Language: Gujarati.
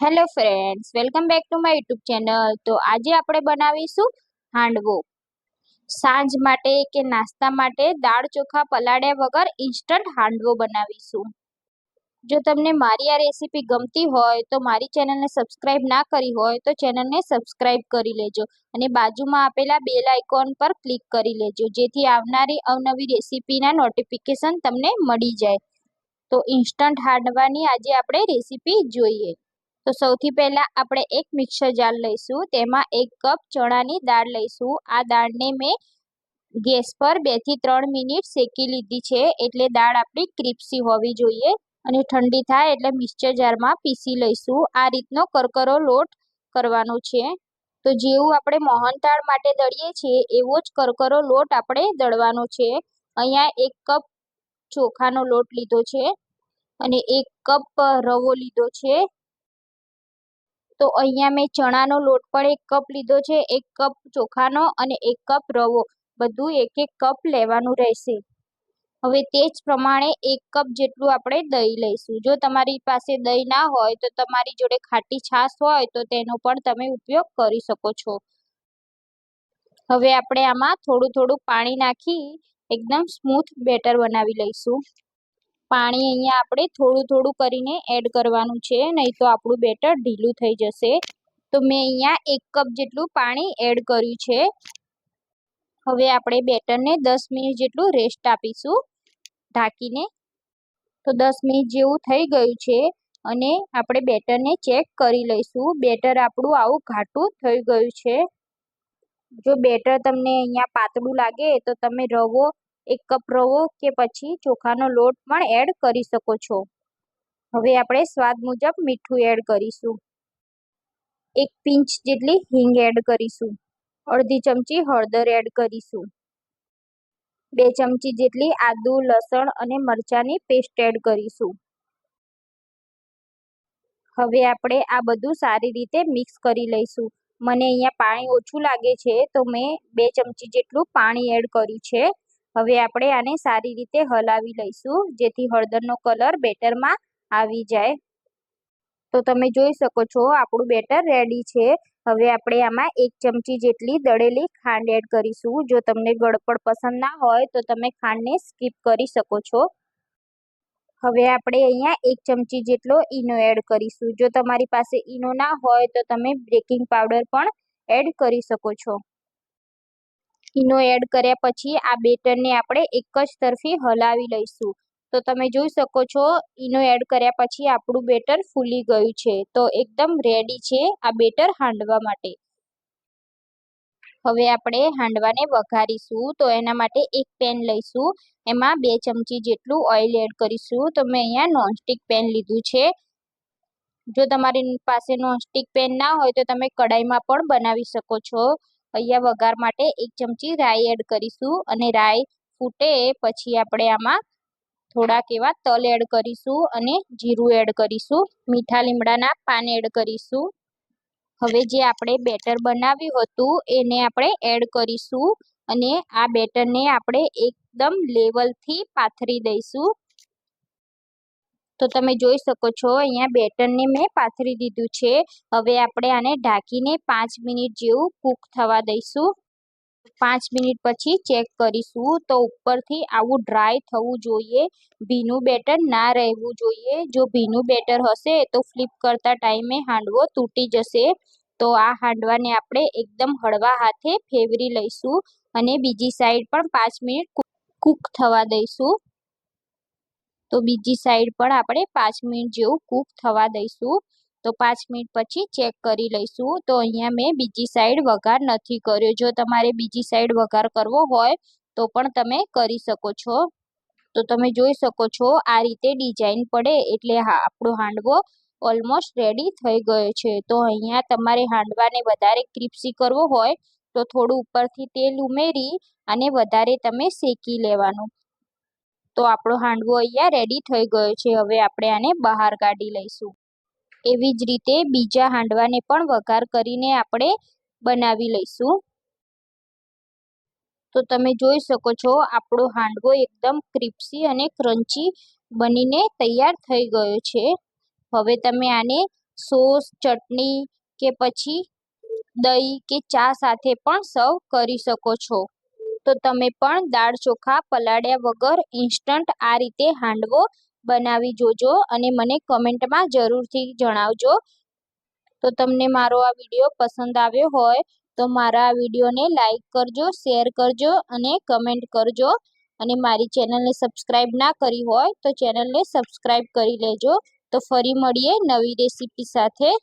Hello friends welcome back to my YouTube channel તો આજે આપણે બનાવીશું હાંડવો. સાંજ માટે કે નાસ્તા માટે દાળ ચોખા પલાળ્યા વગર ઇન્સ્ટન્ટ હાંડવો બનાવીશું. જો તમને મારી આ રેસીપી ગમતી હોય તો મારી ચેનલને સબસ્ક્રાઇબ ના કરી હોય તો ચેનલને સબસ્ક્રાઇબ કરી લેજો અને બાજુમાં આપેલા બેલ આઇકોન પર ક્લિક કરી લેજો. જેથી આવનારી અવનવી રેસીપીના નોટિફિકેશન તમને મળી જાય. તો ઇન્સ્ટન્ટ હાંડવાની આજે આપણે રેસીપી જોઈએ. તો સૌથી પહેલાં આપણે એક મિક્સર જાર લઈશું. તેમાં એક કપ ચણાની દાળ લઈશું. આ દાળને મેં ગેસ પર બેથી ત્રણ મિનિટ શેકી લીધી છે. એટલે દાળ આપણી ક્રિપ્સી હોવી જોઈએ અને ઠંડી થાય એટલે મિક્સર જારમાં પીસી લઈશું. આ રીતનો કરકરો લોટ કરવાનો છે. તો જેવું આપણે મોહનથાળ માટે દળીએ છીએ, એવો જ કરકરો લોટ આપણે દળવાનો છે. અહીંયા એક કપ ચોખાનો લોટ લીધો છે અને એક કપ રવો લીધો છે. તો અહીંયા મેં ચણાનો લોટ પણ એક કપ લીધો છે, એક કપ ચોખાનો અને એક કપ રવો. બધું એક એક કપ લેવાનું રહેશે. હવે તે જ પ્રમાણે એક કપ જેટલું આપણે દહીં લઈશું. જો તમારી પાસે દહીં ના હોય તો તમારી જોડે ખાટી છાશ હોય તો તેનો પણ તમે ઉપયોગ કરી શકો છો. હવે આપણે આમાં થોડું થોડું પાણી નાખી એકદમ સ્મૂથ બેટર બનાવી લઈશું. પાણી અહીંયા આપણે થોડું થોડું કરીને એડ કરવાનું છે, નહીં તો આપણું બેટર ઢીલું થઈ જશે. તો મેં અહીંયા એક કપ જેટલું પાણી એડ કર્યું છે. હવે આપણે બેટરને દસ મિનિટ જેટલું રેસ્ટ આપીશું ઢાંકીને. તો દસ મિનિટ જેવું થઈ ગયું છે અને આપણે બેટરને ચેક કરી લઈશું. બેટર આપણું આવું ઘાટું થઈ ગયું છે. જો બેટર તમને અહીંયા પાતળું લાગે તો તમે રવો એક કપ રવો કે પછી ચોખાનો લોટ પણ એડ કરી શકો છો. હવે આપણે સ્વાદ મુજબ મીઠું એડ કરીશું. એક પિંચ જેટલી હિંગ એડ કરીશું. અડધી ચમચી હળદર એડ કરીશું. બે ચમચી જેટલી આદુ, લસણ અને મરચાંની પેસ્ટ એડ કરીશું. હવે આપણે આ બધું સારી રીતે મિક્સ કરી લઈશું. મને અહીંયા પાણી ઓછું લાગે છે, તો મેં બે ચમચી જેટલું પાણી એડ કર્યું છે. હવે આપણે આને સારી રીતે હલાવી લઈશું, જેથી હળદરનો કલર બેટરમાં આવી જાય. તો તમે જોઈ શકો છો, આપણું બેટર રેડી છે. હવે આપણે આમાં એક ચમચી જેટલી દળેલી ખાંડ એડ કરીશું. જો તમને ગળપડ પસંદ ના હોય, તો તમે ખાંડને સ્કીપ કરી શકો છો. હવે આપણે અહીંયા એક ચમચી જેટલો ઈનો એડ કરીશું. જો તમારી પાસે ઈનો ના હોય, તો તમે બેકિંગ પાવડર પણ એડ કરી શકો છો. ઈનો એડ કર્યા પછી આ બેટરને આપણે એક જ તરફી હલાવી લઈશું. તો તમે જોઈ શકો છો, ઈનો એડ કર્યા પછી આપણું બેટર ફૂલી ગયું છે. તો એકદમ રેડી છે આ બેટર હાંડવા માટે. હવે આપણે હાંડવાને વઘારીશું. તો એના માટે એક પેન લઈશું. એમાં બે ચમચી જેટલું ઓઇલ એડ કરીશું. તો મેં અહીંયા નોનસ્ટિક પેન લીધું છે. જો તમારી પાસે નોનસ્ટિક પેન ના હોય તો તમે કડાઈમાં પણ બનાવી શકો છો. અહીંયા વઘાર માટે એક ચમચી રાઈ એડ કરીશું અને રાઈ ફૂટે પછી આપણે આમાં થોડાક એવા તલ એડ કરીશું અને જીરું એડ કરીશું. મીઠા લીમડાના પાન એડ કરીશું. હવે જે આપણે બેટર બનાવ્યું હતું એને આપણે એડ કરીશું અને આ બેટરને આપણે એકદમ લેવલથી પાથરી દઈશું. તો તમે જોઈ શકો છો, અહીંયા બેટરને મેં પાથરી દીધું છે. હવે આપણે આને ઢાંકીને પાંચ મિનિટ જેવું કૂક થવા દઈશું. પાંચ મિનિટ પછી ચેક કરીશું તો ઉપરથી આવું ડ્રાય થવું જોઈએ. ભીનું બેટર ના રહેવું જોઈએ. જો ભીનું બેટર હશે તો ફ્લિપ કરતા ટાઈમે હાંડવો તૂટી જશે. તો આ હાંડવાને આપણે એકદમ હળવા હાથે ફેવરી લઈશું અને બીજી સાઈડ પણ પાંચ મિનિટ કૂક થવા દઈશું. તો બીજી સાઈડ પણ આપણે પાંચ મિનિટ જેવું કૂક થવા દઈશું. તો પાંચ મિનિટ પછી ચેક કરી લઈશું. તો અહીંયા મેં બીજી સાઈડ વઘાર નથી કર્યો. જો તમારે બીજી સાઈડ વઘાર કરવો હોય, તો પણ તમે કરી શકો છો. તો તમે જોઈ શકો છો, આ રીતે ડિઝાઇન પડે એટલે આપણો હાંડવો ઓલમોસ્ટ રેડી થઈ ગયો છે. તો અહીંયા તમારે હાંડવાને વધારે ક્રિપ્સી કરવો હોય, તો થોડું ઉપરથી તેલ ઉમેરી અને વધારે તમે શેકી લેવાનું. તો આપણો હાંડવો અહીંયા રેડી થઈ ગયો છે. હવે આપણે આને બહાર કાઢી લઈશું. એવી જ રીતે બીજા હાંડવાને પણ વઘાર કરીને આપણે બનાવી લઈશું. તો તમે જોઈ શકો છો, આપણો હાંડવો એકદમ ક્રિપ્સી અને ક્રન્ચી બનીને તૈયાર થઈ ગયો છે. હવે તમે આને સોસ, ચટણી કે પછી દહીં કે ચા સાથે પણ સર્વ કરી શકો છો. તો તમે પણ દાળ ચોખા પલાળ્યા વગર ઇન્સ્ટન્ટ આ રીતે હાંડવો બનાવી જોજો અને મને કમેન્ટમાં જરૂરથી જણાવજો. તો તમને મારો આ વીડિયો પસંદ આવ્યો હોય તો મારા આ વિડીયોને લાઈક કરજો, શેર કરજો અને કમેન્ટ કરજો. અને મારી ચેનલને સબસ્ક્રાઈબ ના કરી હોય તો ચેનલને સબસ્ક્રાઈબ કરી લેજો. તો ફરી મળીએ નવી રેસીપી સાથે.